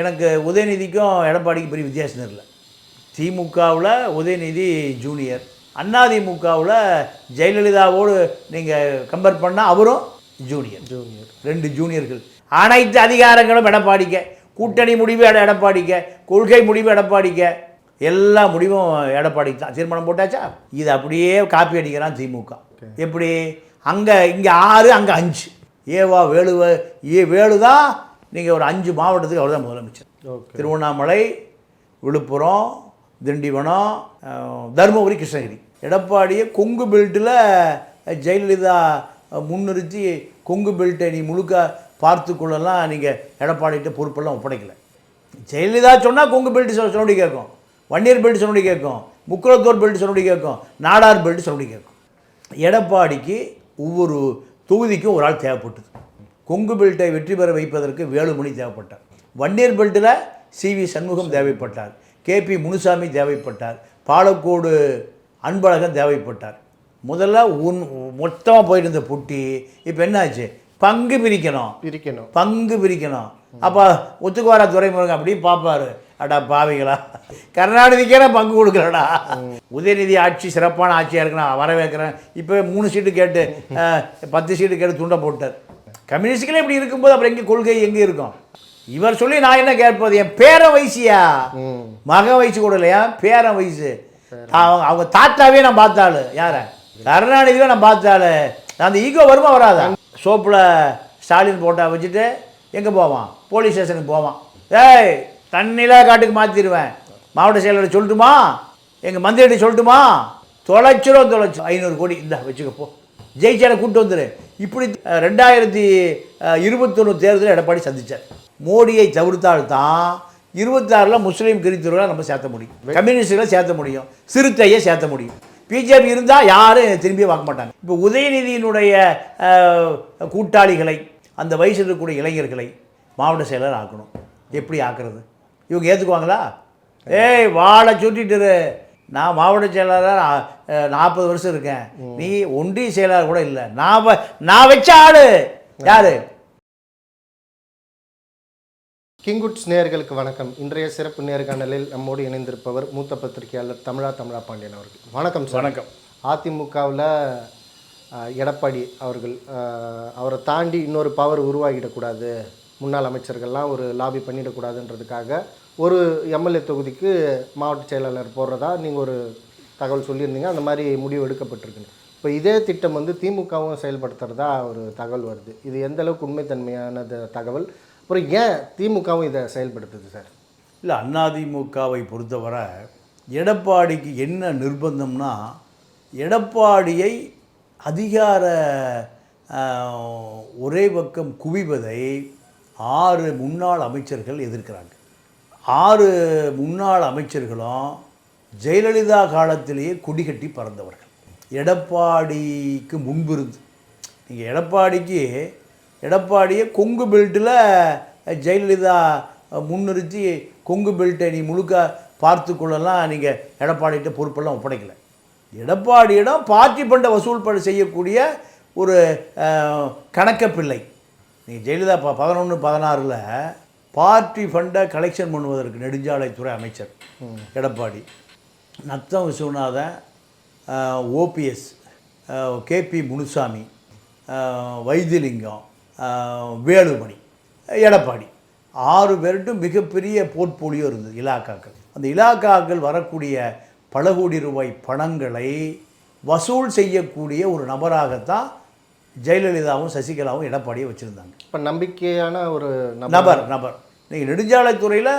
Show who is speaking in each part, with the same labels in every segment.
Speaker 1: எனக்கு உதயநிதிக்கும் எடப்பாடிக்கும் பெரிய வித்தியாசம் இல்லை திமுகவில் உதயநிதி ஜூனியர் அதிமுகவில் ஜெயலலிதாவோடு நீங்கள் கம்பேர் பண்ணால் அவரும் ஜூனியர்.
Speaker 2: ஜூனியர்.
Speaker 1: ரெண்டு ஜூனியர்கள். அனைத்து அதிகாரங்களும் எடப்பாடிக்க. கூட்டணி முடிவு எட எடப்பாடிக்க. கொள்கை முடிவு எடப்பாடிக்க. எல்லா முடிவும் எடப்பாடிக்கு தான். தீர்மானம் போட்டாச்சா? இது அப்படியே காப்பி அடிக்கிறான் திமுக. எப்படி? அங்கே இங்கே ஆறு அங்கே அஞ்சு. ஏவா வேலுவ ஏ வேலு தான் நீங்கள் ஒரு அஞ்சு மாவட்டத்துக்கு அவர் தான் முதலமைச்சர் திருவண்ணாமலை விழுப்புரம் திண்டிவனம் தருமபுரி கிருஷ்ணகிரி. எடப்பாடியை கொங்கு பெல்ட்டில் ஜெயலலிதா முன்னிறுத்தி கொங்கு பெல்ட்டை நீ முழுக்க பார்த்து கொள்ளலாம் நீங்கள் எடப்பாடிகிட்ட பொறுப்பெல்லாம் ஒப்படைக்கல. ஜெயலலிதா சொன்னால் கொங்கு பெல்ட் சொன்னபடி கேட்கும். வன்னியர் பெல்ட் சொன்னபடி கேட்கும். முக்குளத்தோர் பெல்ட் சொன்னபடி கேட்கும். நாடார் பெல்ட் சொன்னபடி கேட்கும். எடப்பாடிக்கு ஒவ்வொரு தொகுதிக்கும் ஒரு ஆள் தேவைப்பட்டது. கொங்கு பெல்ட்டை வெற்றி பெற வைப்பதற்கு வேலுமணி தேவைப்பட்டார். வன்னியர் பெல்ட்டில் சி வி சண்முகம் தேவைப்பட்டார். கேபி முனுசாமி தேவைப்பட்டார். பாலக்கோடு அன்பழகன் தேவைப்பட்டார். முதல்ல உன் மொத்தமாக போயிட்டு இருந்த புட்டி இப்போ என்னாச்சு? பங்கு பிரிக்கணும்.
Speaker 2: பிரிக்கணும்.
Speaker 1: பங்கு பிரிக்கணும். அப்போ ஒத்துக்குவாரா துறைமுருகன் அப்படி பார்ப்பாரு. அடா பாவிகளா. கருணாநிதிக்கே பங்கு கொடுக்கலடா. உதயநிதி ஆட்சி சிறப்பான ஆட்சியாக இருக்கு நான் வரவேற்கிறேன். இப்போ மூணு சீட்டு கேட்டு பத்து சீட்டு கேட்டு துண்டை போட்டார். கம்யூனிஸ்டுகளே இப்படி இருக்கும்போது அப்புறம் எங்கே கொள்கை எங்கே இருக்கும்? இவர் சொல்லி நான் என்ன கேட்பது என் பேர வயசியா மக வயசு கூட இல்லையா? பேர வயசு அவங்க அவங்க தாத்தாவே நான் பார்த்தாளு. யார? கருணாநிதியே நான் பார்த்தாளு. அந்த ஈகோ வருமா வராதா? சோப்பில் ஸ்டாலின் போட்டா வச்சுட்டு எங்கே போவான்? போலீஸ் ஸ்டேஷனுக்கு போவான். ஏய் தண்ணியில காட்டுக்கு மாற்றிடுவேன் மாவட்ட செயலர் சொல்லட்டுமா? எங்கள் மந்திரிகிட்ட சொல்லட்டுமா? தொலைச்சிரும் தொலைச்சு ஐநூறு கோடி. இந்தா வச்சுக்க போ ஜெயிச்சாரை கூப்பிட்டு வந்துரு. இப்படி ரெண்டாயிரத்தி இருபத்தொன்று தேர்தலில் எடப்பாடி சந்திச்சார். மோடியை தவிர்த்தால்தான் இருபத்தாறில் முஸ்லீம் கிறிஸ்தவர்களை நம்ம சேர்த்த முடியும். கம்யூனிஸ்டுகளை சேர்த்த முடியும். சிறுத்தையை சேர்த்த முடியும். பிஜேபி இருந்தால் யாரும் திரும்பி பார்க்க மாட்டாங்க. இப்போ உதயநிதியினுடைய கூட்டாளிகளை அந்த வயசில் இருக்கக்கூடிய இளைஞர்களை மாவட்ட செயலர் ஆக்கணும். எப்படி ஆக்குறது? இவங்க ஏற்றுக்குவாங்களா ஏய் வாழை சுட்டிட்டு நான் மாவட்ட செயலாளர் நாற்பது வருஷம் இருக்கேன். நீ ஒன்றிய செயலாளர் கூட இல்லை. நான் வ- நான் வச்ச ஆளு. யாரு?
Speaker 2: கிங்குட்ஸ் நேயர்களுக்கு வணக்கம். இன்றைய சிறப்பு நேர்காணலில் நம்மோடு இணைந்திருப்பவர் மூத்த பத்திரிகையாளர் தமிழா தமிழா பாண்டியன் அவர்கள். வணக்கம் சார்.
Speaker 1: வணக்கம்.
Speaker 2: அதிமுகவில் எடப்பாடி அவர்கள் அவரை தாண்டி இன்னொரு பவர் உருவாகிடக்கூடாது. முன்னாள் அமைச்சர்கள்லாம் ஒரு லாபி பண்ணிடக்கூடாதுன்றதுக்காக ஒரு எம்எல்ஏ தொகுதிக்கு மாவட்ட செயலாளர் போடுறதா நீங்கள் ஒரு தகவல் சொல்லியிருந்தீங்க. அந்த மாதிரி முடிவு எடுக்கப்பட்டிருக்குன்னு இப்போ இதே திட்டம் வந்து திமுகவும் செயல்படுத்துறதா ஒரு தகவல் வருது. இது எந்த அளவுக்கு உண்மைத்தன்மையான தகவல்? அப்புறம் ஏன் திமுகவும் இதை செயல்படுத்துது சார்?
Speaker 1: இல்லை அதிமுகவை பொறுத்தவரை எடப்பாடிக்கு என்ன நிர்பந்தம்னா எடப்பாடியை அதிகார ஒரே பக்கம் குவிவதை ஆறு முன்னாள் அமைச்சர்கள் எதிர்க்கிறாங்க. ஆறு முன்னாள் அமைச்சர்களும் ஜெயலலிதா காலத்திலேயே கொடிகட்டி பறந்தவர்கள். எடப்பாடிக்கு முன்பிருந்து நீங்கள் எடப்பாடிக்கு எடப்பாடியை கொங்கு பெல்ட்டில் ஜெயலலிதா முன்னிறுத்தி கொங்கு பெல்ட்டை நீ முழுக்க பார்த்து கொள்ளலாம் நீங்கள் எடப்பாடிகிட்ட பொறுப்பெல்லாம் ஒப்படைக்கலை. எடப்பாடியிடம் பார்ட்டி பண்டை வசூல் பண்ண செய்யக்கூடிய ஒரு கணக்கப்பிள்ளை. கணக்க பிள்ளை நீங்கள் ஜெயலலிதா ப பதினொன்று பதினாறில் பார்ட்டி ஃபண்டை கலெக்ஷன் பண்ணுவதற்கு நெடுஞ்சாலைத்துறை அமைச்சர் Edappadi. Natham Viswanathan OPS KP Munusamy uh, Velumani Edappadi. ஆறு பேர்ட்டும் மிகப்பெரிய போர்ட்போலியோ இருந்தது இலாக்காக்கள். அந்த இலாக்காக்கள் வரக்கூடிய பல கோடி ரூபாய் பணங்களை வசூல் செய்யக்கூடிய ஒரு நபராகத்தான் ஜெயலலிதாவும் சசிகலாவும் எடப்பாடியை வச்சுருந்தாங்க.
Speaker 2: இப்போ நம்பிக்கையான ஒரு நபர்
Speaker 1: நபர். நீங்கள் நெடுஞ்சாலைத்துறையில்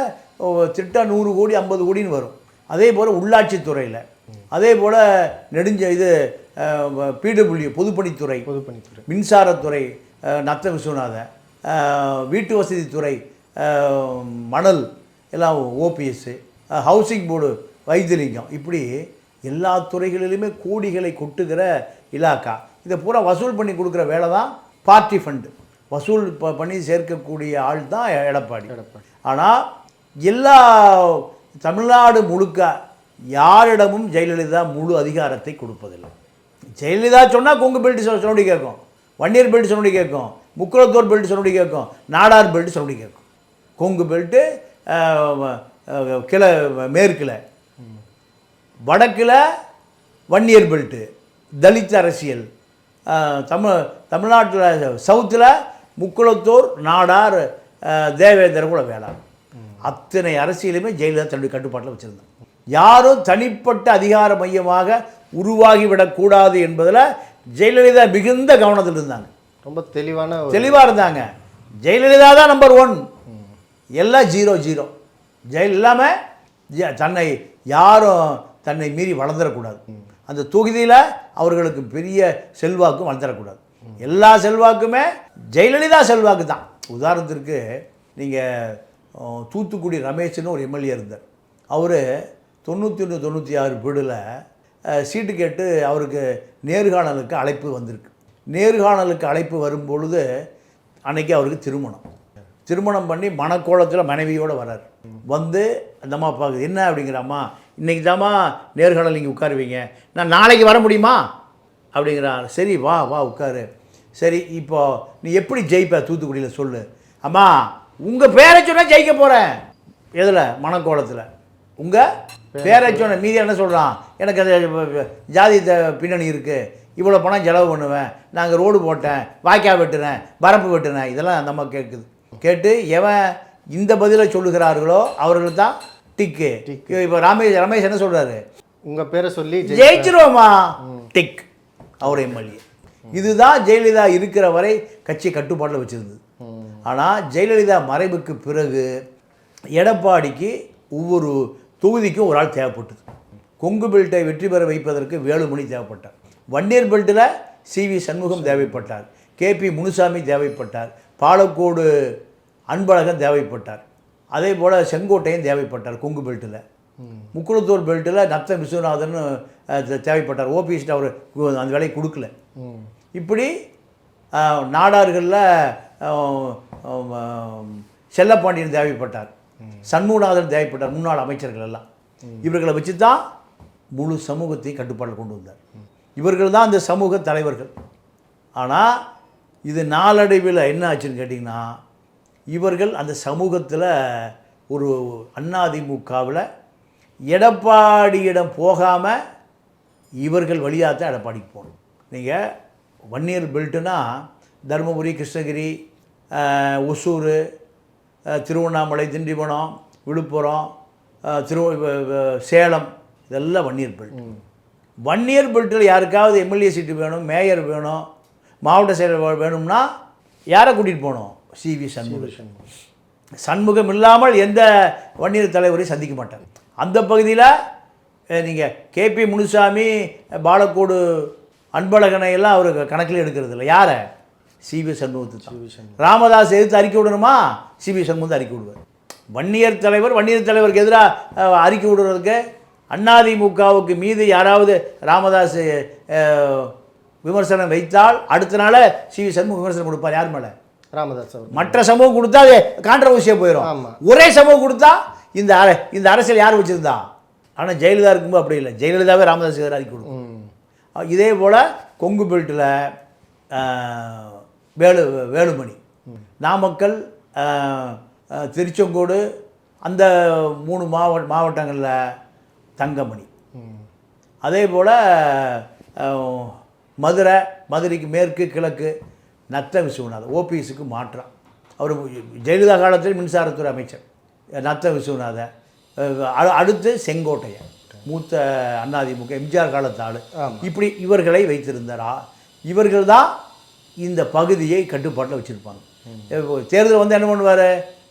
Speaker 1: திட்டம் நூறு கோடி ஐம்பது கோடின்னு வரும். அதே போல் உள்ளாட்சித்துறையில் அதே போல் நெடுஞ்ச இது பிடபிள்யூ பொதுப்பணித்துறை
Speaker 2: பொதுப்பணித்துறை.
Speaker 1: மின்சாரத்துறை நத்த விஸ்வநாதன் வீட்டு வசதித்துறை மணல் எல்லாம் ஓபிஎஸ்ஸு ஹவுசிங் போர்டு வைத்தியலிங்கம் இப்படி எல்லா துறைகளிலுமே கோடிகளை கொட்டுகிற இலாக்கா. இதை பூரா வசூல் பண்ணி கொடுக்குற வேலை தான் பார்ட்டி ஃபண்டு. வசூல் ப பண்ணி சேர்க்கக்கூடிய ஆள் தான் எடப்பாடி.
Speaker 2: எடப்பாடி.
Speaker 1: ஆனால் எல்லா தமிழ்நாடு முழுக்க யாரிடமும் ஜெயலலிதா முழு அதிகாரத்தை கொடுப்பதில்லை. ஜெயலலிதா சொன்னால் கொங்கு பெல்ட் சொன்னபடி கேட்கும். வன்னியர் பெல்ட் சொன்னபடி கேட்கும். முக்குளத்தோர் பெல்ட் சொன்னபடி கேட்கும். நாடார் பெல்ட் சொன்னபடி கேட்கும். கொங்கு பெல்ட்டு கிழ மேற்கில். வடக்கில் வன்னியர் பெல்ட்டு தலித் அரசியல். தமிழ் தமிழ்நாட்டில் சவுத்தில் முக்குளத்தூர் நாடார் தேவேந்திர குல வேளாண் அத்தனை அரசியலுமே ஜெயலலிதா தன்னுடைய கட்டுப்பாட்டில் வச்சுருந்தாங்க யாரும் தனிப்பட்ட அதிகார மையமாக உருவாகிவிடக்கூடாது என்பதில் ஜெயலலிதா மிகுந்த கவனத்தில் இருந்தாங்க.
Speaker 2: ரொம்ப தெளிவான
Speaker 1: தெளிவாக இருந்தாங்க. ஜெயலலிதா தான் நம்பர் ஒன் எல்லாம் ஜீரோ ஜீரோ ஜெயல் இல்லாமல் தன்னை யாரும் தன்னை மீறி வளர்ந்துடக்கூடாது. அந்த தொகுதியில் அவர்களுக்கு பெரிய செல்வாக்கும் வளர்ந்துடக்கூடாது. எல்லா செல்வாக்குமே ஜெயலலிதா செல்வாக்கு தான் உதாரணத்திற்கு நீங்கள் தூத்துக்குடி ரமேஷ்னு ஒரு எம்எல்ஏ இருந்தார். அவர் தொண்ணூற்றி ஒன்று தொண்ணூற்றி ஆறு வீடில் சீட்டு கேட்டு அவருக்கு நேர்காணலுக்கு அழைப்பு வந்திருக்கு. நேர்காணலுக்கு அழைப்பு வரும்பொழுது அன்னைக்கு அவருக்கு திருமணம். திருமணம் பண்ணி மணக்கோலத்தில் மனைவியோடு வரார். வந்து அந்த அம்மா பார்க்குது என்ன அப்படிங்கிறாம்மா இன்றைக்கி தாம்மா நேர்காணல் நீங்கள் உட்காருவீங்க. நான் நாளைக்கு வர முடியுமா? அப்படிங்கிறார். சரி வா வா உட்காரு. சரி இப்போ நீ எப்படி ஜெயிப்ப? தூத்துக்குடியில் சொல்லு. அம்மா உங்கள் பேரை சொன்னால் ஜெயிக்க போகிறேன் எதில்? மணக்கோலத்தில். உங்கள் பேரை சொன்ன மீதி என்ன சொல்கிறான் எனக்கு அந்த ஜாதி பின்னணி இருக்குது இவ்வளோ பணம் செலவு பண்ணுவேன். நாங்கள் ரோடு போட்டேன் வாய்க்கால் வெட்டுனேன் வரப்பு வெட்டுனேன். இதெல்லாம் அந்த அம்மா கேட்குது கேட்டு எவன் இந்த பதிலை சொல்லுகிறார்களோ அவர்கள் தான் டிக்கு. இப்போ ரமேஷ் ரமேஷ் என்ன சொல்கிறாரு
Speaker 2: உங்க பேரை சொல்லி ஜெய்-
Speaker 1: ஜெயிச்சிருவோமா டிக். அவர் எம்எல்ஏ இதுதான் ஜெயலலிதா இருக்கிற வரை கட்சியை கட்டுப்பாட்டில் வச்சிருந்தது. ஆனால் ஜெயலலிதா மறைவுக்கு பிறகு எடப்பாடிக்கு ஒவ்வொரு தொகுதிக்கும் ஒரு ஆள் தேவைப்பட்டது. கொங்கு பெல்ட்டை வெற்றி பெற வைப்பதற்கு வேலுமணி தேவைப்பட்டார். வன்னியர் பெல்ட்டில் சி வி சண்முகம் தேவைப்பட்டார். கேபி முனுசாமி தேவைப்பட்டார். பாலக்கோடு அன்பழகன் தேவைப்பட்டார். அதே போல் செங்கோட்டையும் தேவைப்பட்டார் கொங்கு பெல்ட்டில். முக்குளத்தூர் பெல்ட்டில் நத்த விஸ்வநாதன் தேவைப்பட்டார். ஓபிஎஸ்ட்டு அவர் அந்த வேலையை கொடுக்கல. இப்படி நாடார்களில் செல்லப்பாண்டியன் தேவைப்பட்டார். சண்முகநாதன் தேவைப்பட்டார் முன்னாள் அமைச்சர்கள் எல்லாம். இவர்களை வச்சு தான் முழு சமூகத்தையும் கட்டுப்பாட்டில் கொண்டு வந்தார். இவர்கள் தான் அந்த சமூக தலைவர்கள். ஆனால் இது நாளடைவில் என்ன ஆச்சுன்னு கேட்டிங்கன்னா இவர்கள் அந்த சமூகத்தில் ஒரு அதிமுகவில் எடப்பாடியிடம் போகாமல் இவர்கள் வழியாக தான் எடப்பாடிக்கு போகணும். நீங்கள் வன்னியர் பெல்ட்டுனா தருமபுரி கிருஷ்ணகிரி ஒசூர் திருவண்ணாமலை திண்டிவனம் விழுப்புரம் திரு சேலம் இதெல்லாம் வன்னியர் பெல்ட். வன்னியர் பெல்ட்டில் யாருக்காவது எம்எல்ஏ சீட்டு வேணும் மேயர் வேணும் மாவட்ட செயலர் வேணும்னா யாரை கூட்டிகிட்டு போகணும்? சிவி சண்முகம். சண்முகம். இல்லாமல் எந்த வன்னியர் தலைவரையும் சந்திக்க மாட்டார். அந்த பகுதியில் நீங்கள் கேபி முனுசாமி பாலக்கோடு அன்பழகனை எல்லாம் அவர் கணக்கில் எடுக்கிறது இல்லை யாரை சிவி சண்முகத்து ராமதாஸ் எதிர்த்து அறிக்கை விடணுமா? சிவி சண்முகம் தான் அறிக்கை விடுவார். வன்னியர் தலைவர் வன்னியர் தலைவருக்கு எதிராக அறிக்கை விடுறதுக்கு அதிமுகவுக்கு மீது யாராவது ராமதாஸ் விமர்சனம் வைத்தால் அடுத்த நாள் சிவி சண்முகம் விமர்சனம் கொடுப்பார். யார் மேலே?
Speaker 2: ராமதாஸ்
Speaker 1: மற்ற சமூகம் கொடுத்தா அது கான்ட்ரவர்சியாக போயிடும். ஒரே சமூகம் கொடுத்தா இந்த இந்த அரசியல் யார் வச்சிருந்தா? ஆனால் ஜெயலலிதா இருக்கும்போது அப்படி இல்லை. ஜெயலலிதாவே ராமதாஸ் அறிக்கை கொடுக்கும். இதே போல் கொங்கு பெல்ட்டில் வேலு வேலுமணி. நாமக்கல் திருச்செங்கோடு அந்த மூணு மாவட்ட மாவட்டங்களில் தங்கமணி. அதே போல் மதுரை மதுரைக்கு மேற்கு கிழக்கு நத்த விஸ்வநாதன் ஓபிஎஸ்க்கு மாற்றம். அவர் ஜெயலலிதா காலத்தில் மின்சாரத்துறை அமைச்சர் நத்த விஸ்வநாதன் அ- அடுத்து செங்கோட்டையன் மூத்த அதிமுக எம்ஜிஆர் காலத்து ஆளு
Speaker 2: ஆமா.
Speaker 1: இப்படி இவர்களை வைத்திருந்தாரா? இவர்கள் தான் இந்த பகுதியை கட்டுப்பாட்டில் வச்சுருப்பாங்க. தேர்தல் வந்து என்ன பண்ணுவார்?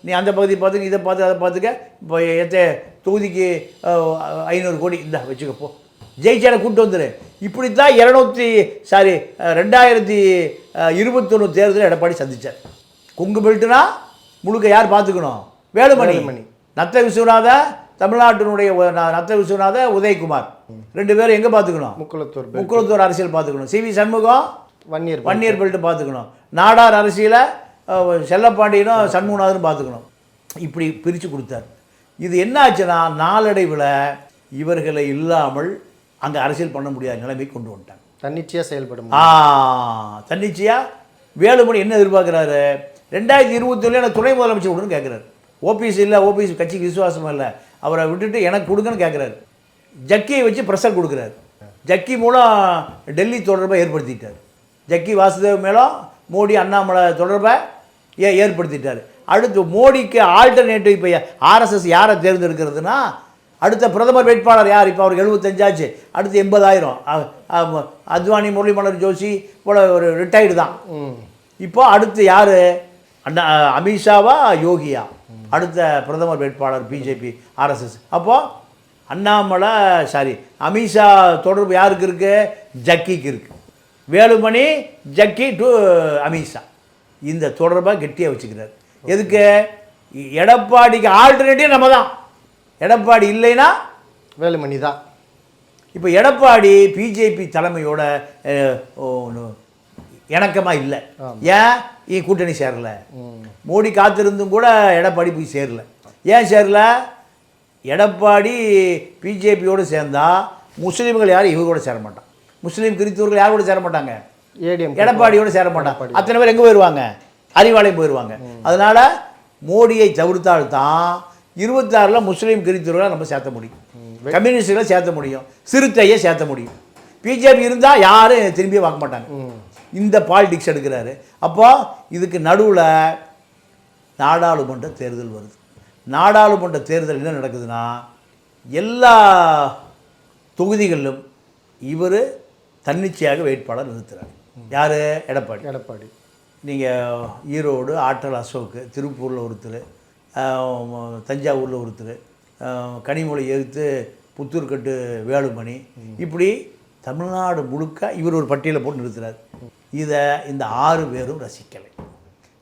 Speaker 1: நீ அந்த பகுதி பார்த்துக்க இதை பார்த்து அதை பார்த்துக்க இப்போ எத்த தொகுதிக்கு ஐநூறு கோடி இந்தா வச்சுக்க போ. ஜெயிச்சாரை கூட்டு வந்துரு. இப்படித்தான் இரநூத்தி சாரி ரெண்டாயிரத்தி இருபத்தொன்று தேர்தலில் எடப்பாடி சந்திச்சார். கொங்கு பெல்ட்டுனா முழுக்க யார் பார்த்துக்கணும்? வேலுமணி.
Speaker 2: வேலுமணி.
Speaker 1: நத்த விஸ்வநாத தமிழ்நாட்டினுடைய நத்த விஸ்வநாத உதயகுமார். ரெண்டு பேரும் எங்கே பார்த்துக்கணும்
Speaker 2: முக்குளத்தூர்.
Speaker 1: முக்குளத்தூர் அரசியல் பார்த்துக்கணும் C V Shanmugam
Speaker 2: Vanniyar.
Speaker 1: Vanniyar belt பார்த்துக்கணும் நாடார் அரசியலை செல்லப்பாண்டியனும் சண்முகநாதனும் பார்த்துக்கணும் இப்படி பிரித்து கொடுத்தார். இது என்ன ஆச்சுன்னா நாளடைவில் இவர்களை இல்லாமல் அங்கே அரசியல் பண்ண முடியாத நிலைமை கொண்டு வந்துட்டாங்க.
Speaker 2: தன்னிச்சையா செயல்படும்
Speaker 1: ஆ தன்னிச்சையா? வேலுமணி என்ன எதிர்பார்க்குறாரு? ரெண்டாயிரத்தி இருபத்தொன்னு எனக்கு துணை முதலமைச்சர் விடுன்னு கேட்குறாரு ஓபிஎஸ் இல்லை ஓபிஎஸ் கட்சிக்கு விசுவாசம் இல்லை. அவரை விட்டுட்டு எனக்கு கொடுங்கன்னு கேட்குறாரு ஜக்கியை வச்சு ப்ரெஷர் கொடுக்குறாரு. ஜக்கி மூலம் டெல்லி தொடர்பை ஏற்படுத்திட்டார். ஜக்கி வாசுதேவ் மேலும் மோடி அண்ணாமலை தொடர்பை ஏ ஏற்படுத்திட்டார். அடுத்து மோடிக்கு ஆல்டர்னேட்டிவ் இப்போ ஆர்எஸ்எஸ் யாரை தேர்ந்தெடுக்கிறதுனா அடுத்த பிரதமர் வேட்பாளர் யார்? இப்போ அவருக்கு எழுபத்தஞ்சாச்சு அடுத்து எண்பதாயிரம். அத்வானி முரளிமலர் ஜோஷி போல ஒரு ரிட்டையர்டு தான். இப்போ அடுத்து யார்? அண்ணா அமித்ஷாவா யோகியா? அடுத்த பிரதமர் வேட்பாளர் பிஜேபி ஆர்எஸ்எஸ் அப்போ அண்ணாமலை சாரி அமித்ஷா தொடர்பு யாருக்கு இருக்கு? ஜக்கிக்கு இருக்கு. வேலுமணி ஜக்கி டு அமித்ஷா. இந்த தொடர்பை கெட்டியாக வச்சுக்கிறார். எதுக்கு? எடப்பாடிக்கு ஆல்டர்னேட்டிவ் நம்ம தான் எடப்பாடி இல்லைன்னா
Speaker 2: வேலுமணி தான்
Speaker 1: இப்போ எடப்பாடி பிஜேபி தலைமையோட இணக்கமாக இல்லை. ஏன்? ஏன் கூட்டணி சேரல? மோடி காத்திருந்தும் கூட எடப்பாடி போய் சேரல. ஏன் சேரல? எடப்பாடி பிஜேபியோடு சேர்ந்தா முஸ்லீம்கள் யாரும் இவங்க கூட சேர மாட்டான் முஸ்லீம் கிறிஸ்தவர்கள் யார் கூட சேர மாட்டாங்க? எடப்பாடியோட சேர மாட்டாங்க. அத்தனை பேர் எங்கே போயிடுவாங்க அறிவாலயம் போயிடுவாங்க அதனால மோடியை தவிர்த்தால்தான் இருபத்தாறில் முஸ்லீம் கிறிஸ்தவர்களை நம்ம சேர்த்த முடியும். கம்யூனிஸ்டுகளை சேர்த்த முடியும். சிறுத்தையை சேர்த்த முடியும். பிஜேபி இருந்தால் யாரும் திரும்பி பார்க்க மாட்டாங்க. இந்த பாலிடிக்ஸ் எடுக்கிறாரு. அப்போ இதுக்கு நடுவில் நாடாளுமன்ற தேர்தல் வருது. நாடாளுமன்ற தேர்தல் என்ன நடக்குதுன்னா எல்லா தொகுதிகளிலும் இவர் தன்னிச்சையாக வேட்பாளர் நிறுத்துறாரு. யார்? எடப்பாடி.
Speaker 2: எடப்பாடி.
Speaker 1: நீங்கள் ஈரோடு ஆற்றல் அசோக்கு திருப்பூரில் ஒருத்தர் தஞ்சாவூரில் ஒருத்தர் கனிமொழி எதிர்த்து புத்தூர்கட்டு வேலுமணி இப்படி தமிழ்நாடு முழுக்க இவர் ஒரு பட்டியலை போட்டு நிறுத்துறாரு. இதை இந்த ஆறு பேரும் ரசிக்கலை.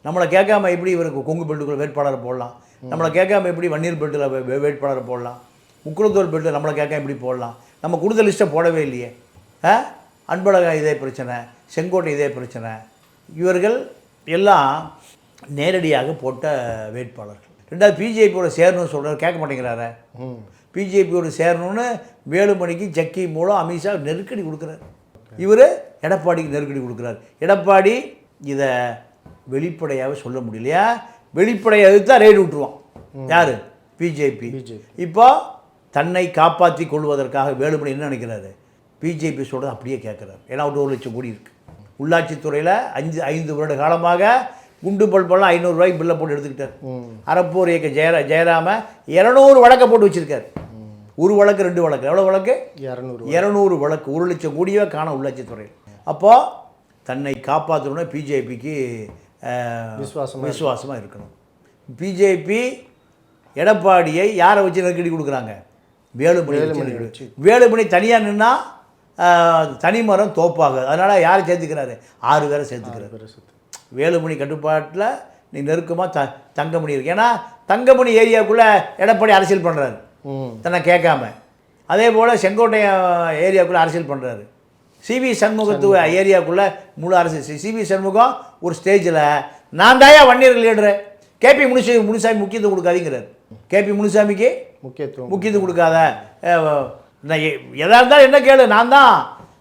Speaker 1: நம்மளை கேட்காம எப்படி இவருக்கு கொங்கு பெல்ட்டுக்குள்ள வேட்பாளரை போடலாம்? நம்மளை கேட்காம எப்படி வன்னீர் பெல்ட்டில் வேட்பாளரை போடலாம்? முக்குளத்தூர் பெல்ட்டில் நம்மளை கேட்காம எப்படி போடலாம்? நம்ம கொடுத்த லிஸ்ட்டை போடவே இல்லையே. ஆ? அன்பழகன் இதே பிரச்சனை செங்கோட்டை இதே பிரச்சனை. இவர்கள் எல்லாம் நேரடியாக போட்ட வேட்பாளர்கள். ரெண்டாவது பிஜேபியோட சேரணும்னு சொல்கிறார் கேட்க மாட்டேங்கிறாரு. பிஜேபியோட சேரணும்னு வேலுமணிக்கு ஜக்கி மூலம் அமித்ஷா நெருக்கடி கொடுக்குறாரு. இவர் எடப்பாடிக்கு நெருக்கடி கொடுக்குறாரு. எடப்பாடி இதை வெளிப்படையாகவே சொல்ல முடியலையா வெளிப்படையாக எதிர்த்தா ரெய்டு விட்டுருவான். யார்? பிஜேபி. இப்போ தன்னை காப்பாற்றி கொள்வதற்காக வேலுமணி என்ன நினைக்கிறாரு? பிஜேபி சொல்கிறது அப்படியே கேட்குறாரு ஏன்னா அவர்கிட்ட ஒரு லட்சம் கோடி இருக்குது உள்ளாட்சித்துறையில் அஞ்சு ஐந்து வருட காலமாக குண்டு பல்பெல்லாம் ஐநூறுரூவாய்க்கு பில்லை போட்டு எடுத்துக்கிட்டார். அறப்போர் இயக்க ஜெயரா ஜெயராம இரநூறு வழக்கை போட்டு வச்சிருக்காரு. ஒரு வழக்கு ரெண்டு வழக்கு. எவ்வளோ வழக்கு?
Speaker 2: இரநூறு
Speaker 1: இரநூறு வழக்கு. ஒரு லட்சம் கோடியே காண உள்ளாட்சித்துறையில் அப்போது தன்னை காப்பாற்றணும்னா பிஜேபிக்கு
Speaker 2: விசுவாசமா
Speaker 1: விசுவாசமாக இருக்கணும். பிஜேபி எடப்பாடியை யாரை வச்சு நெருக்கடி கொடுக்குறாங்க? வேலுமணி
Speaker 2: வேலுமணி
Speaker 1: தனியாக நின்னா தனிமரம் தோப்பாக அதனால் யாரை சேர்த்துக்கிறாரு? ஆறு பேரை சேர்த்துக்கிறாரு. வேலுமணி கட்டுப்பாட்டில் நீ நெருக்கமாக த தங்கமணி இருக்கு. ஏன்னா தங்கமணி ஏரியாவுக்குள்ளே எடப்பாடி அரசியல் பண்ணுறாரு தன்னை கேட்காம. அதே போல் செங்கோட்டையன் ஏரியாவுக்குள்ளே அரசியல் பண்ணுறாரு சிவி சண்முகத்து ஏரியாவுக்குள்ளே முழு அரசியல். சிவி சண்முகம் ஒரு ஸ்டேஜில் நான் தாயா வன்னியர்கள் லீடரு கேபி முனுசாமி முனுசாமி முக்கியத்துவம் கொடுக்காதீங்கிறார். கேபி முனுசாமிக்கு
Speaker 2: முக்கியத்துவம்
Speaker 1: முக்கியத்துவம் கொடுக்காத. அஹ், நான் எ- எதா இருந்தாலும் என்ன கேளு நான் தான்.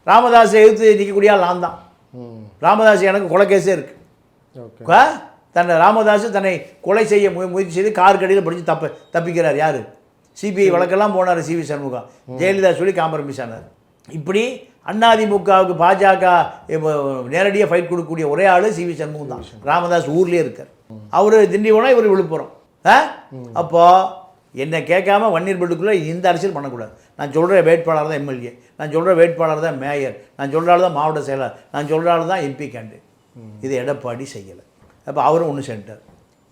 Speaker 1: ராமதாஸை எதிர்த்து நிற்கக்கூடிய நான் தான். ராமதாஸ் எனக்கு கொலைக்கேஸே இருக்குது தன்னை ராமதாஸ் தன்னை கொலை செய்ய முய முயற்சி செய்து கார் கடியில் படித்து தப்ப தப்பிக்கிறார் யார்? சிபிஐ வழக்கெல்லாம் போனார் சிவி சண்முகம் ஜெயலலிதா சொல்லி காம்ப்ரமைஸ் ஆனார். இப்படி அதிமுகவுக்கு பாஜக நேரடியாக ஃபைட் கொடுக்கக்கூடிய ஒரே ஆள் சிவி சண்முகம் தான். ராமதாஸ் ஊர்லேயே இருக்கார். அவர் திண்டிவனம் இவர் விழுப்புரம். ஆ? அப்போது என்னை கேட்காம வன்னீர் பெட்டுக்குள்ளே இந்த அரசியல் பண்ணக்கூடாது. நான் சொல்கிற வேட்பாளர் தான் எம்எல்ஏ. நான் சொல்கிற வேட்பாளர் தான் மேயர். நான் சொல்கிற ஆள் தான் மாவட்ட செயலர் நான் சொல்கிற ஆள் தான் எம்பி கேண்டிடேட். இது எடப்பாடி செய்யலை. அப்போ அவரும் ஒன்று சென்டர்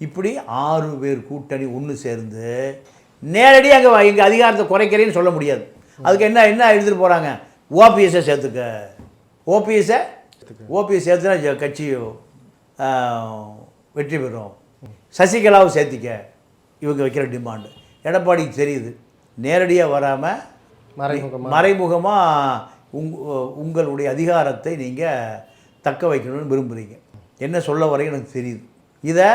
Speaker 1: இப்படி ஆறு பேர் கூட்டணி ஒன்று சேர்ந்து நேரடியாக அங்கே எங்கள் அதிகாரத்தை குறைக்கிறேன்னு சொல்ல முடியாது. அதுக்கு என்ன என்ன எடுத்துகிட்டு போகிறாங்க ஓபிஎஸ்ஸை சேர்த்துக்க. ஓபிஎஸ்ஸை ஓபிஎஸ் சேர்த்துனா கட்சி வெற்றி பெறும். சசிகலாவை சேர்த்திக்க. இவங்க வைக்கிற டிமாண்டு. எடப்பாடிக்கு தெரியுது. நேரடியாக வராமல்
Speaker 2: மறைமுகமா.
Speaker 1: மறைமுகமாக உங் உங்களுடைய அதிகாரத்தை நீங்கள் தக்க வைக்கணும்னு விரும்புகிறீங்க என்ன சொல்ல வரீங்க எனக்கு தெரியுது. இதை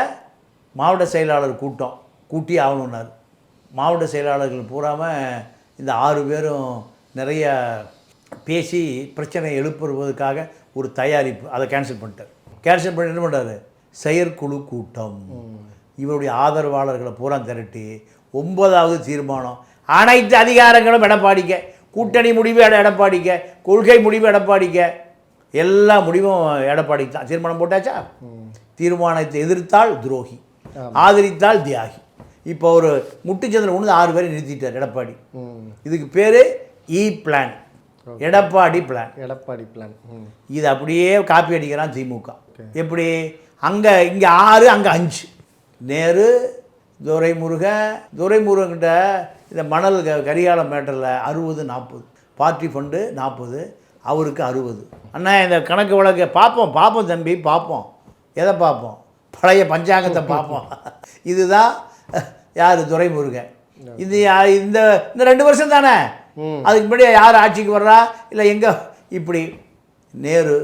Speaker 1: மாவட்ட செயலாளர் கூட்டம் கூட்டி ஆகணுன்னார் மாவட்ட செயலாளர்கள் பூராமல் இந்த ஆறு பேரும் நிறைய பேசி பிரச்சனை எழுப்புவதற்காக ஒரு தயாரிப்பு அதை கேன்சல் பண்ணிட்டார். கேன்சல் பண்ணி என்ன பண்ணுறாரு செயற்குழு கூட்டம். இவருடைய ஆதரவாளர்களை பூரா திரட்டி ஒன்பதாவது தீர்மானம். அனைத்து அதிகாரங்களும் எடப்பாடிக்க. கூட்டணி முடிவு எட எடப்பாடிக்க. கொள்கை முடிவு எடப்பாடிக்க. எல்லா முடிவும் எடப்பாடிக்கு தான். தீர்மானம் போட்டாச்சா? தீர்மானத்தை எதிர்த்தால் துரோகி. ஆதரித்தால் தியாகி. இப்போ ஒரு முட்டுச்சந்திரன் ஒன்று ஆறு பேரை நிறுத்திட்டார் எடப்பாடி. இதுக்கு பேர் இ plan Edappadi plan
Speaker 2: Edappadi plan
Speaker 1: இது அப்படியே காப்பி அடிக்கிறான் திமுக. எப்படி? அங்கே இங்கே ஆறு அங்கே அஞ்சு. நேரு துரைமுருகன் துரைமுருகன்கிட்ட இந்த மணல் க கரிகாலம் மேட்டரில் அறுபது நாற்பது. பார்ட்டி ஃபண்டு நாற்பது அவருக்கு அறுபது. அண்ணா இந்த கணக்கு வழக்கு பார்ப்போம் பார்ப்போம் தம்பி பார்ப்போம். எதை பார்ப்போம்? பழைய பஞ்சாங்கத்தை பார்ப்போம். இதுதான் யார்? துரைமுருகன். இது இந்த இந்த ரெண்டு வருஷம் தானே. அதுக்கு முன்னாடி யார் ஆட்சிக்கு வர்றா? இல்லை எங்கே? இப்படி. நேரு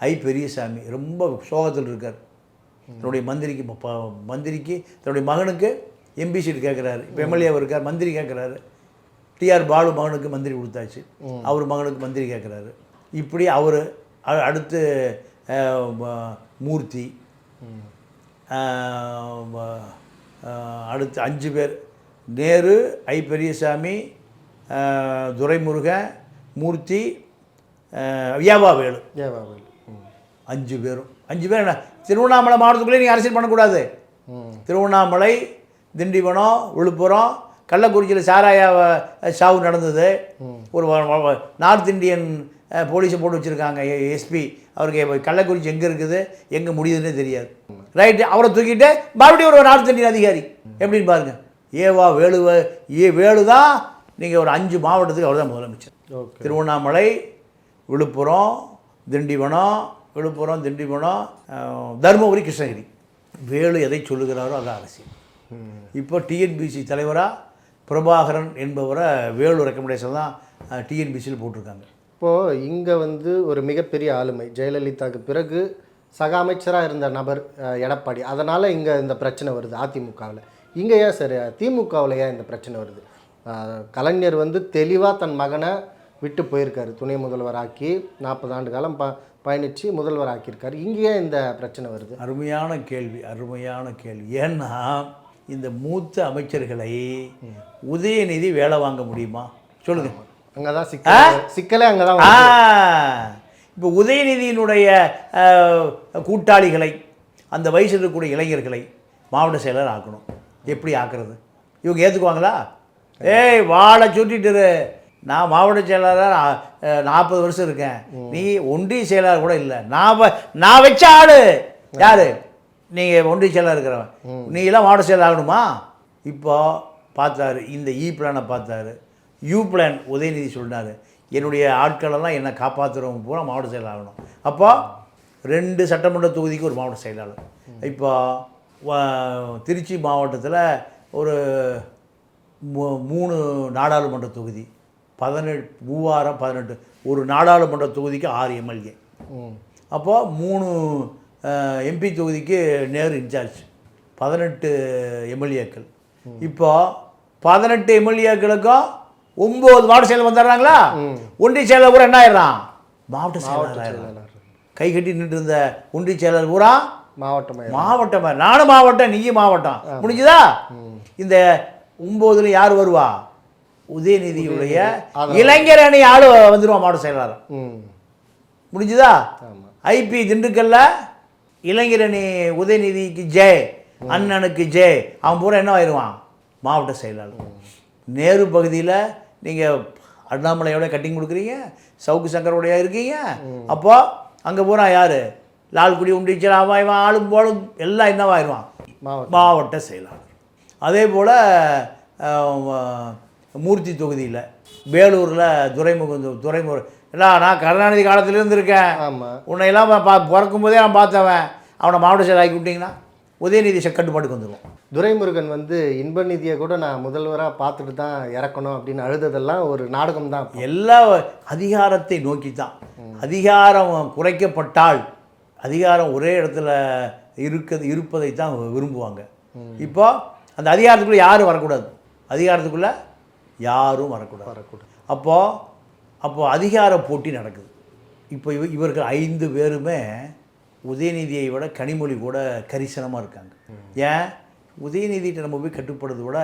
Speaker 1: ஐ பெரியசாமி ரொம்ப சோகத்தில் இருக்கார். தன்னுடைய மந்திரிக்கு மந்திரிக்கு தன்னுடைய மகனுக்கு எம்பி சீட் கேட்குறாரு இப்போ எம்எல்ஏ இருக்கார் மந்திரி கேட்குறாரு டிஆர் பாலு மகனுக்கு மந்திரி கொடுத்தாச்சு. அவர் மகனுக்கு மந்திரி கேட்குறாரு இப்படி அவர் அடுத்து மூர்த்தி அடுத்து அஞ்சு பேர். நேரு ஐ பெரியசாமி அஹ், துரைமுருகன் மூர்த்தி வியாபா வேலு
Speaker 2: ஏவாவில் ம்.
Speaker 1: அஞ்சு பேரும். அஞ்சு பேர் என்ன? திருவண்ணாமலை மாவட்டத்துக்குள்ளே நீங்கள் அரசியல் பண்ணக்கூடாது. திருவண்ணாமலை திண்டிவனம் விழுப்புரம் கள்ளக்குறிச்சியில் சாராய சாவு நடந்தது. ஒரு நார்த் இந்தியன் போலீஸை போட்டு வச்சுருக்காங்க. எஸ்பி அவருக்கு கள்ளக்குறிச்சி எங்கே இருக்குது எங்கே முடியுதுன்னே தெரியாது. ரைட்டு அவரை தூக்கிட்டு மறுபடியும் ஒரு நார்த் இந்தியன் அதிகாரி. எப்படின்னு பாருங்க. ஏவா வேலுவ ஏ வேலு தான் நீங்கள் ஒரு அஞ்சு மாவட்டத்துக்கு அவர் தான் முதலமைச்சர். திருவண்ணாமலை விழுப்புரம் திண்டிவனம் விழுப்புரம் திண்டிவனம் தருமபுரி கிருஷ்ணகிரி. வேலு எதை சொல்லுகிறாரோ அதான் அரசியல். இப்போ டிஎன்பிசி தலைவராக பிரபாகரன் என்பவரை வேலு ரெக்கமெண்டேஷன் தான் டிஎன்பிசியில் போட்டிருக்காங்க.
Speaker 2: இப்போது இங்கே வந்து ஒரு மிகப்பெரிய ஆளுமை ஜெயலலிதாவுக்கு பிறகு சக அமைச்சராக இருந்த நபர் எடப்பாடி. அதனால் இங்கே இந்த பிரச்சனை வருது அதிமுகவில். இங்கே ஏன் சார் திமுகவில் ஏன் இந்த பிரச்சனை வருது? கலைஞர் வந்து தெளிவாக தன் மகனை விட்டு போயிருக்காரு. துணை முதல்வராக்கி நாற்பது ஆண்டு காலம் ப பயணித்து முதல்வர் ஆக்கியிருக்காரு இங்கே ஏன் இந்த பிரச்சனை வருது?
Speaker 1: அருமையான கேள்வி அருமையான கேள்வி. ஏன்னா இந்த மூத்த அமைச்சர்களை உதயநிதி வேலை வாங்க முடியுமா? சொல்லுங்க.
Speaker 2: அங்கே தான் சிக்கல் சிக்கலே அங்கே தான்
Speaker 1: ஆ இப்போ உதயநிதியினுடைய கூட்டாளிகளை அந்த வயசில் இருக்கக்கூடிய இளைஞர்களை மாவட்ட செயலர் ஆக்கணும். எப்படி ஆக்குறது? இவங்க ஏற்றுக்குவாங்களா ஏய் வாழை சுட்டிட்டு நான் மாவட்ட செயலாளர் நாற்பது வருஷம் இருக்கேன். நீ ஒன்றிய செயலாளர் கூட இல்லை. நான் நான் வச்ச ஆளு. யாரு? நீங்கள் ஒன்றிய செயலாளர் இருக்கிறவன். நீ எல்லாம் மாவட்ட செயலர் ஆகணுமா? இப்போ பார்த்தாரு இந்த இ பிளானை பார்த்தாரு. யூ பிளான் உதயநிதி சொன்னார் என்னுடைய ஆட்களெல்லாம் என்னை காப்பாற்றுறவங்க பூரா மாவட்ட செயலாளர் ஆகணும் அப்போ ரெண்டு சட்டமன்ற தொகுதிக்கு ஒரு மாவட்ட செயலாளர். இப்போ திருச்சி மாவட்டத்தில் ஒரு மூ- மூணு நாடாளுமன்ற தொகுதி பதினெட்டு மூவாயிரம் பதினெட்டு ஒரு நாடாளுமன்ற தொகுதிக்கு ஆறு எம்எல்ஏ. அப்போது மூணு எம்பி தொகுதிக்கு நேரு இன்சார்ஜ் பதினெட்டு எம்எல்ஏக்கள். இப்போ பதினெட்டு எம்எல்ஏக்களுக்கும் ஒம்பது மாவட்ட செயலர் வந்துடுறாங்களா? ஒன்றிய செயலர் பூரா என்ன ஆயிடுறான்? மாவட்ட ஆயிடுறான். கை கட்டி நின்று இருந்த ஒன்றிய செயலர் பூரா
Speaker 2: மாவட்டமாக
Speaker 1: மாவட்டம் நானும் மாவட்டம் நீயும் மாவட்டம். முடிஞ்சுதா? இந்த ஒம்போதுல யார் வருவா? உதயநிதியுடைய இளைஞர் அணி ஆளு வந்துருவான் மாவட்ட செயலாளர் முடிஞ்சுதா? ஐபி திண்டுக்கல்ல இளைஞரணி உதயநிதிக்கு ஜெய் அண்ணனுக்கு ஜெய். அவன் பூரா என்ன ஆயிடுவான்? மாவட்ட செயலாளர். நேரு பகுதியில் நீங்கள் அண்ணாமலையோட கட்டிங் கொடுக்குறீங்க சவுக்கு சங்கரோடைய இருக்கீங்க. அப்போ அங்கே பூரா யார்? லால்குடி உண்டிச்சல் அவன் இவன் ஆளும் போலும் எல்லாம் என்னவாயிருவான் மாவட்ட செயலாளர். அதே போல் மூர்த்தி தொகுதியில் வேலூரில் துறைமுகம் துறைமுகம். எல்லாம் நான் கருணாநிதி காலத்துலேருந்து இருக்கேன் உன்னையெல்லாம் பா பிறக்கும் போதே நான் பார்த்தவன். அவனை மாவட்ட செயலர் ஆக்கி விட்டிங்கன்னா உதயநிதி செ- கட்டுப்பாட்டுக்கு வந்துடுவான்
Speaker 2: துரைமுருகன் வந்து இன்ப நிதியை கூட நான் முதல்வராக பார்த்துட்டு தான் இறக்கணும் அப்படின்னு அழுததெல்லாம் ஒரு நாடகம் தான்
Speaker 1: எல்லா அதிகாரத்தை நோக்கி தான். அதிகாரம் குறைக்கப்பட்டால் அதிகாரம் ஒரே இடத்துல இருக்க இருப்பதை தான் விரும்புவாங்க. இப்போ அந்த அதிகாரத்துக்குள்ளே யாரும் வரக்கூடாது. அதிகாரத்துக்குள்ளே யாரும் வரக்கூடாது.
Speaker 2: வரக்கூடாது.
Speaker 1: அப்போது அப்போது அதிகார போட்டி நடக்குது. இப்போ இவ இவர்கள் ஐந்து பேருமே உதயநிதியை விட கனிமொழி கூட கரிசனமாக இருக்காங்க. ஏன்? உதயநிதிகிட்ட நம்ம போய் கட்டுப்படுறதை விட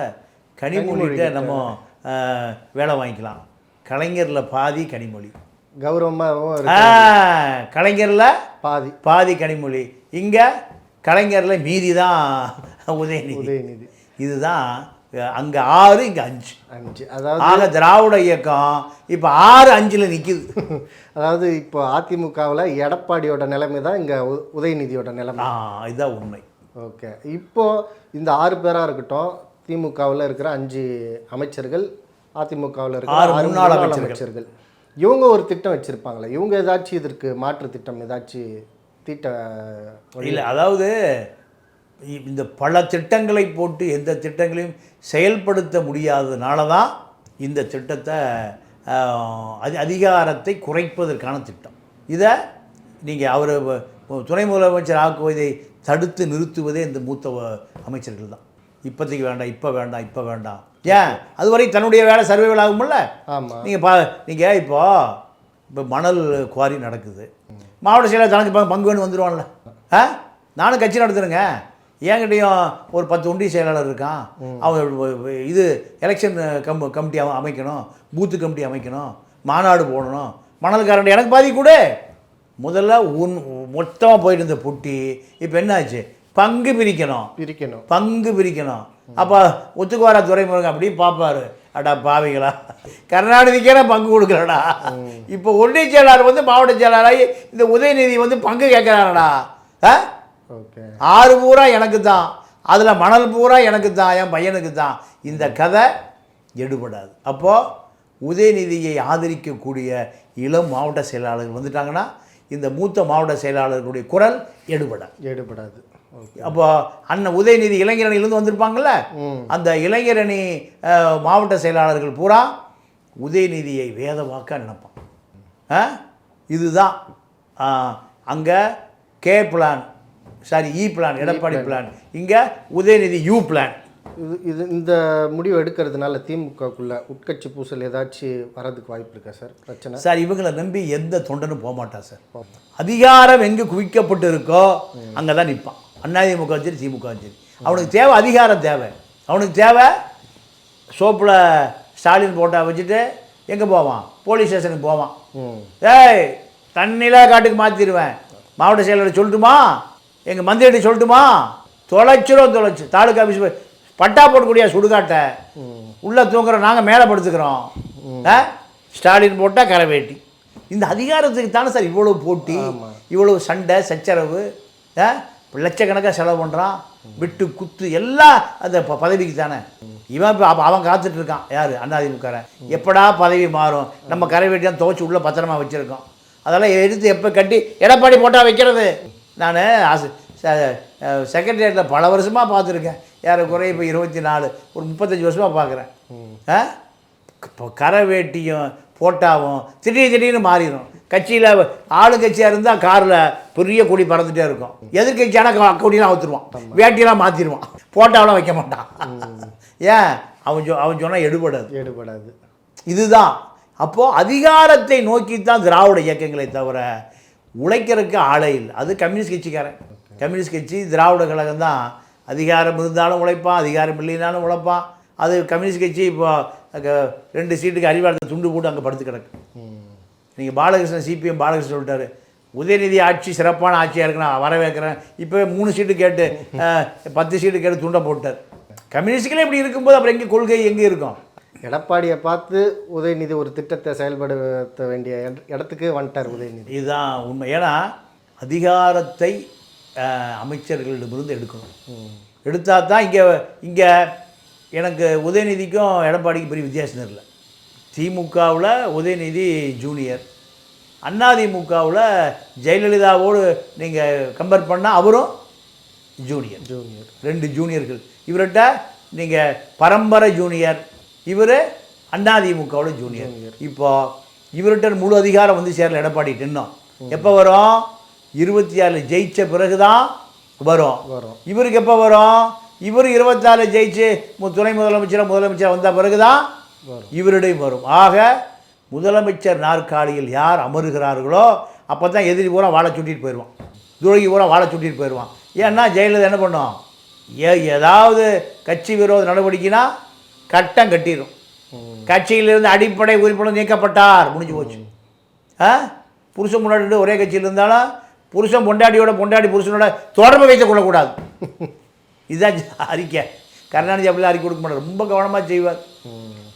Speaker 1: கனிமொழிகிட்ட நம்ம வேலை வாங்கிக்கலாம். கலைஞரில் பாதி கனிமொழி.
Speaker 2: இருக்கு
Speaker 1: கலைஞரில்
Speaker 2: பாதி.
Speaker 1: பாதி கனிமொழி. இங்கே கலைஞரில் மீதி தான் உதயநிதி.
Speaker 2: உதயநிதி.
Speaker 1: இதுதான் அங்கே ஆறு இங்கே அஞ்சு.
Speaker 2: அஞ்சு. அதாவது
Speaker 1: ஆக திராவிட இயக்கம் இப்போ ஆறு அஞ்சில் நிற்கிது
Speaker 2: அதாவது இப்போ அதிமுகவில் எடப்பாடியோட நிலைமை தான் இங்கே உதயநிதியோட நிலைமை.
Speaker 1: இதுதான் உண்மை.
Speaker 2: ஓகே. இப்போ இந்த ஆறு பேராக இருக்கட்டும் திமுகவில் இருக்கிற அஞ்சு அமைச்சர்கள் அதிமுகவில் இருக்கிற
Speaker 1: முன்னாள் அமைச்சர்கள்.
Speaker 2: இவங்க ஒரு திட்டம் வச்சிருப்பாங்களே இவங்க ஏதாச்சும் இதற்கு மாற்று திட்டம் ஏதாச்சும் தீட்ட
Speaker 1: இல்லை அதாவது இந்த பல திட்டங்களை போட்டு எந்த திட்டங்களையும் செயல்படுத்த முடியாததுனால தான் இந்த திட்டத்தை அதி அதிகாரத்தை குறைப்பதற்கான திட்டம். இதை நீங்கள் அவர் துணை முதலமைச்சர் ஆக்குவதை தடுத்து நிறுத்துவதே இந்த மூத்த அமைச்சர்கள் தான் இப்போதைக்கு வேண்டாம் இப்போ வேண்டாம் இப்போ வேண்டாம். ஏன்? அதுவரை தன்னுடைய வேலை சர்வைவல் ஆகும்ல? நீங்கள் பா நீங்கள் இப்போ இப்போ மணல் குவாரி நடக்குது. மாவட்ட செயலர் தனக்கு பங்கு- வேணும் வந்துடுவான்ல ஆ? நானும் கட்சி நடத்துறேங்க. என்கிட்டயும் ஒரு பத்து ஒன்றிய செயலாளர் இருக்கான். அவன் இது எலெக்ஷன் கம் கமிட்டி அவன் அமைக்கணும். பூத்து கமிட்டி அமைக்கணும். மாநாடு போடணும். மணல்காரன் எனக்கு பாதி கூட முதல்ல உன் மொத்தமாக போயிட்டு இருந்த பொட்டி. இப்போ என்னாச்சு? பங்கு பிரிக்கணும்.
Speaker 2: பிரிக்கணும்.
Speaker 1: பங்கு பிரிக்கணும். அப்போ ஒத்துக்குவாரா துறைமுருகன் அப்படி பார்ப்பாரு அடா பாவிகளா. கருணாநிதிக்கே பங்கு கொடுக்குறடா இப்போ ஒன்றிய செயலாளர் வந்து மாவட்ட செயலாளராகி இந்த உதயநிதி வந்து பங்கு
Speaker 2: ஓகே.
Speaker 1: ஆறு பூரா எனக்கு தான் அதில் மணல் பூரா எனக்கு தான் என் பையனுக்கு தான் இந்த கதை எடுபடாது. அப்போது உதயநிதியை ஆதரிக்கக்கூடிய இளம் மாவட்ட செயலாளர்கள் வந்துட்டாங்கன்னா இந்த மூத்த மாவட்ட செயலாளர்களுடைய குரல் எடுபடாது.
Speaker 2: எடுபடாது. ஓகே.
Speaker 1: அப்போ அண்ணன் உதயநிதி இளைஞரணியிலேருந்து வந்திருப்பாங்கல்ல? அந்த இளைஞரணி மாவட்ட செயலாளர்கள் பூரா உதயநிதியை வேத வாக்கா நினைப்பான். ஆ? இதுதான். அங்கே K plan sorry E plan Edappadi plan இங்கே உதயநிதி யூ பிளான்.
Speaker 2: இது இது இந்த முடிவு எடுக்கிறதுனால திமுகக்குள்ள உட்கட்சி பூசல் ஏதாச்சும் வரதுக்கு வாய்ப்பு இருக்கா சார்? பிரச்சனை?
Speaker 1: சார் இவங்களை நம்பி எந்த தொண்டனும் போக மாட்டான் சார் அதிகாரம் எங்கே குவிக்கப்பட்டு இருக்கோ அங்கே தான் நிற்பான் அதிமுக சரி திமுக சரி. அவனுக்கு தேவை அதிகாரம் தேவை. அவனுக்கு தேவை சோப்பில் ஸ்டாலின் போட்டா வச்சுட்டு எங்கே போவான்? போலீஸ் ஸ்டேஷனுக்கு போவான். ஏய் தண்ணியில காட்டுக்கு மாற்றிடுவேன் மாவட்ட செயலர் சொல்லட்டுமா? எங்கள் மந்திரிட்ட சொல்லட்டுமா? தொலைச்சிரும் தொலைச்சு தாலுக்கா ஆஃபீஸ் போய் பட்டா போடக்கூடிய சுடுகாட்டை உள்ளே தூங்குற நாங்கள் மேலே படுத்துக்கிறோம்? ஸ்டாலின் போட்டால் கரவேட்டி. இந்த அதிகாரத்துக்கு தானே சார் இவ்வளோ போட்டி இவ்வளோ சண்டை சச்சரவு? லட்சக்கணக்காக செலவு பண்ணுறான் விட்டு குத்து எல்லாம் அந்த பதவிக்கு தானே. இவன் இப்போ அவன் காத்துட்டு இருக்கான். யார்? அண்ணாதிமுகரன் எப்படா பதவி மாறும்? நம்ம கரை வெட்டி தான் துவச்சி உள்ளே பத்திரமா வச்சுருக்கோம். அதெல்லாம் எடுத்து எப்போ கட்டி எடப்பாடி போட்டால் வைக்கிறது? நான் செக்ரட்டரியேட்டில் பல வருஷமாக பார்த்துருக்கேன். ஏறக்குறைய இப்போ இருபத்தி நாலு ஒரு முப்பத்தஞ்சு வருஷமாக பார்க்குறேன். ஆ? இப்போ கரை வேட்டியும் போட்டாவும் திடீர் திடீர்னு மாறிடும். கட்சியில் ஆளுங்கட்சியாக இருந்தால் காரில் பெரிய கொடி பறந்துட்டே இருக்கும். எதிர்கட்சியான கொடியெல்லாம் அவுத்துருவான். வேட்டியெல்லாம் மாற்றிடுவான் போட்டாவெல்லாம் வைக்க மாட்டான். ஏன்? அவன் சொ அவன் சொன்னால் எடுபடாது.
Speaker 2: எடுபடாது.
Speaker 1: இதுதான். அப்போது அதிகாரத்தை நோக்கி தான் திராவிட இயக்கங்களை தவிர உழைக்கிறதுக்கு ஆளே இல்லை. அது கம்யூனிஸ்ட் கட்சிக்காரன். கம்யூனிஸ்ட் கட்சி திராவிட கழகம் தான் அதிகாரம் இருந்தாலும் உழைப்பான் அதிகாரம் இல்லைனாலும் உழைப்பான். அது கம்யூனிஸ்ட் கட்சி இப்போ ரெண்டு சீட்டுக்கு அறிவாளத்தை துண்டு போட்டு அங்கே படுத்து கிடக்கு. நீங்கள் பாலகிருஷ்ணன் சிபிஎம் பாலகிருஷ்ணன் சொல்லிட்டாரு. உதயநிதி ஆட்சி சிறப்பான ஆட்சியாக இருக்கு நான் வரவேற்கிறேன். இப்போ மூணு சீட்டு கேட்டு பத்து சீட்டு கேட்டு துண்டை போட்டார். கம்யூனிஸ்டுகளே இப்படி இருக்கும்போது அப்புறம் எங்கே கொள்கை எங்கே இருக்கும்?
Speaker 2: எடப்பாடியை பார்த்து உதயநிதி ஒரு திட்டத்தை செயல்படுத்த வேண்டிய இட- இடத்துக்கு வந்துட்டார் உதயநிதி.
Speaker 1: இதுதான் உண்மை. ஏன்னா அதிகாரத்தை அமைச்சர்களிடமிருந்து எடுக்கணும்.
Speaker 2: ம்
Speaker 1: எடுத்தா தான் இங்கே இங்கே எனக்கு உதயநிதிக்கும் எடப்பாடிக்கும் பெரிய வித்தியாசம் இல்லை திமுகவில் உதயநிதி ஜூனியர். அதிமுகவில் ஜெயலலிதாவோடு நீங்கள் கம்பேர் பண்ணால் அவரும் ஜூனியர்.
Speaker 2: ஜூனியர்.
Speaker 1: ரெண்டு ஜூனியர்கள். இவர்கிட்ட நீங்கள் பரம்பரை ஜூனியர் இவர் அதிமுகவோட ஜூனியர். இப்போ இவர்கிட்ட முழு அதிகாரம் வந்து சேரல எடப்பாடி இன்னும். எப்போ வரும்? இருபத்தி ஆறு ஜெயிச்ச பிறகு தான் வரும்.
Speaker 2: வரும்.
Speaker 1: இவருக்கு எப்போ வரும்? இவர் இருபத்தாறு ஜெயிச்சு மு- துணை முதலமைச்சராக முதலமைச்சர் வந்த பிறகு தான்
Speaker 2: வரும்.
Speaker 1: இவரிடையும் வரும். ஆக முதலமைச்சர் நாற்காலியில் யார் அமருகிறார்களோ அப்போ தான் எதிரி பூரா வாழை சுட்டிட்டு போயிடுவான் துரோகி பூரா வாழை சுட்டிட்டு போயிடுவான் ஏன்னா ஜெயலலிதா என்ன பண்ணும்? ஏ ஏதாவது கட்சி விரோத நடவடிக்கைனா கட்டம் கட்டிடும் கட்சியிலிருந்து அடிப்படை உறுப்பினர் நீக்கப்பட்டார். முடிஞ்சு போச்சு. ஆ? புருஷன் முன்னாடி ஒரே கட்சியில் இருந்தாலும் புருஷன் பொண்டாட்டியோட பொண்டாட்டி புருஷனோட தொடர்பு வைத்துக் கொள்ளக்கூடாது. இதுதான் அறிக்கை. கருணாநிதி அப்படிலாம் அறிக்கை கொடுக்க மாட்டார். ரொம்ப கவனமாக செய்வார்.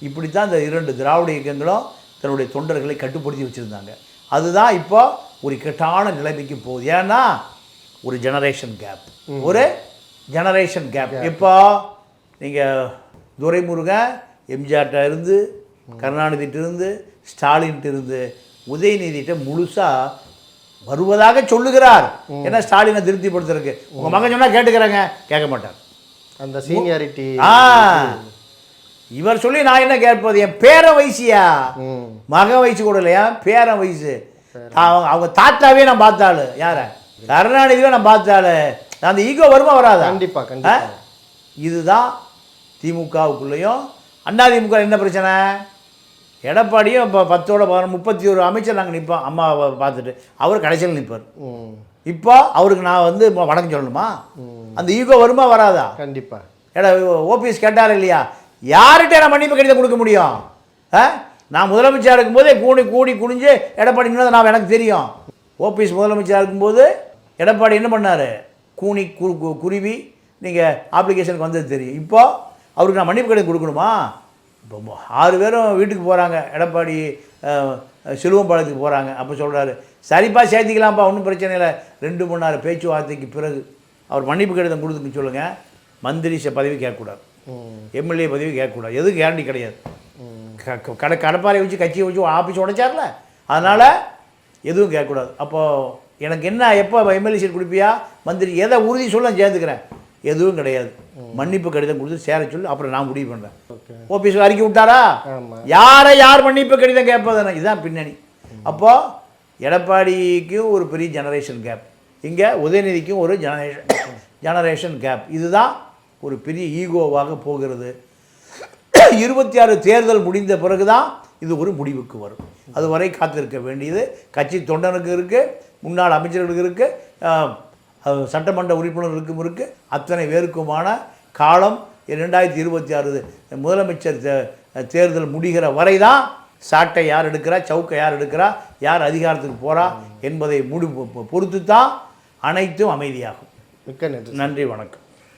Speaker 1: இப்படி தான் இந்த இரண்டு திராவிட இயக்கங்களும் தன்னுடைய தொண்டர்களை கட்டுப்படுத்தி வச்சுருந்தாங்க. அதுதான் இப்போ ஒரு இக்கட்டான நிலைமைக்கு போகுது. ஏன்னா ஒரு ஜெனரேஷன் கேப் ஒரு ஜெனரேஷன் கேப் இப்போ நீங்கள் துரைமுருகன் எம்ஜிஆர்ட்ட இருந்து கருணாநிதிட்ட இருந்து ஸ்டாலின்ட்ட இருந்து உதயநிதிட்ட முழுசாக வருவதாக சொல்லுகிறார். ஏன்னா ஸ்டாலினை திருப்திப்படுத்துறதுக்கு? உங்கள் மகன் சொன்னால் கேட்டுக்கிறாங்க. கேட்க மாட்டார்.
Speaker 2: அந்த சீனியாரிட்டி
Speaker 1: ஆ. இவர் சொல்லி நான் என்ன கேட்பது? என் பேர வயசியா?
Speaker 2: ம்.
Speaker 1: மக வயசு கூட இல்லையா? பேர வயசு. அவங்க அவங்க தாத்தாவே நான் பார்த்தாளு. யார? கருணாநிதியே நான் பார்த்தாளு. அந்த ஈகோ வருமா வராதா?
Speaker 2: கண்டிப்பா
Speaker 1: ஆ?
Speaker 2: கண்டிப்பா.
Speaker 1: இதுதான் திமுகவுக்குள்ளேயும் அதிமுக என்ன பிரச்சனை? எடப்பாடியும் இப்போ பத்தோட பதினொன்று முப்பத்தி ஒரு அமைச்சர் நாங்கள் நிற்போம் அம்மாவை பார்த்துட்டு அவர் கடைசியில் நிற்பார் இப்போ அவருக்கு நான் வந்து வணக்கம் சொல்லணுமா? அந்த ஈகோ வருமா வராதா?
Speaker 2: கண்டிப்பா.
Speaker 1: ஏடா ஓபிஎஸ் கேட்டார் இல்லையா? யார்கிட்ட நான் மன்னிப்பு கடிதம் கொடுக்க முடியும்? ஆ? நான் முதலமைச்சராக இருக்கும்போதே கூடி கூடி குனிஞ்சு எடப்பாடி நான் எனக்கு தெரியும். ஓபிஎஸ் முதலமைச்சராக இருக்கும்போது எடப்பாடி என்ன பண்ணார்? கூனி கு கு- குருவி நீங்கள் அப்ளிகேஷனுக்கு வந்தது தெரியும். இப்போ அவருக்கு நான் மன்னிப்பு கடிதம் கொடுக்கணுமா? இப்போ ஆறு பேரும் வீட்டுக்கு போகிறாங்க எடப்பாடி சிலுவம்பாளையத்துக்கு போகிறாங்க அப்போ சொல்கிறாரு சரிப்பா சேர்த்திக்கலாம்ப்பா ஒன்றும் பிரச்சனை இல்லை. ரெண்டு மூணு நேரம் பேச்சுவார்த்தைக்கு பிறகு அவர் மன்னிப்பு கடிதம் கொடுத்துன்னு சொல்லுங்கள் மந்திரி ச- பதவி கேட்கக்கூடாது. எம்எல்ஏ பதவி கேட்கக்கூடாது. எதுவும் கேரண்டி கிடையாது. க- கடை கடப்பாறை வச்சு கட்சியை வச்சு ஆஃபீஸ் உடைச்சார்ல? அதனால் எதுவும் கேட்கக்கூடாது. அப்போது எனக்கு என்ன எப்போ எம்எல்ஏ சீட் கொடுப்பியா? மந்திரி எதை உறுதி சொல்ல சேர்ந்துக்கிறேன். எதுவும் கிடையாது. மன்னிப்பு கடிதம் கொடுத்து சேர சொல்லி. அப்புறம் நான் முடிவு பண்ணுறேன் ஓபிஎஸ் அறிக்கை விட்டாரா? யாரை யார் மன்னிப்பு கடிதம் கேட்பதுன்னு இதுதான் பின்னணி. அப்போது எடப்பாடிக்கும் ஒரு பெரிய ஜெனரேஷன் கேப் இங்கே உதயநிதிக்கும் ஒரு ஜெனரேஷன் ஜெனரேஷன் கேப் இதுதான் ஒரு பெரிய ஈகோவாக போகிறது. இருபத்தி ஆறு தேர்தல் முடிந்த பிறகு தான் இது ஒரு முடிவுக்கு வரும். அதுவரை காத்திருக்க வேண்டியது. கட்சி தொண்டனுக்கு இருக்குது முன்னாள் அமைச்சர்களுக்கு இருக்குது சட்டமன்ற உறுப்பினர்களுக்கும் இருக்குது அத்தனை பேருக்குமான காலம் ரெண்டாயிரத்தி இருபத்தி ஆறு முதலமைச்சர் தேர்தல் முடிகிற வரை தான் சாட்டை யார் எடுக்கிறா சவுக்கை யார் எடுக்கிறா யார் அதிகாரத்துக்கு போகிறா என்பதை முடி பொறுத்து தான் அனைத்தும் அமைதியாகும்.
Speaker 2: மிக்க நன்றி.
Speaker 1: நன்றி வணக்கம்.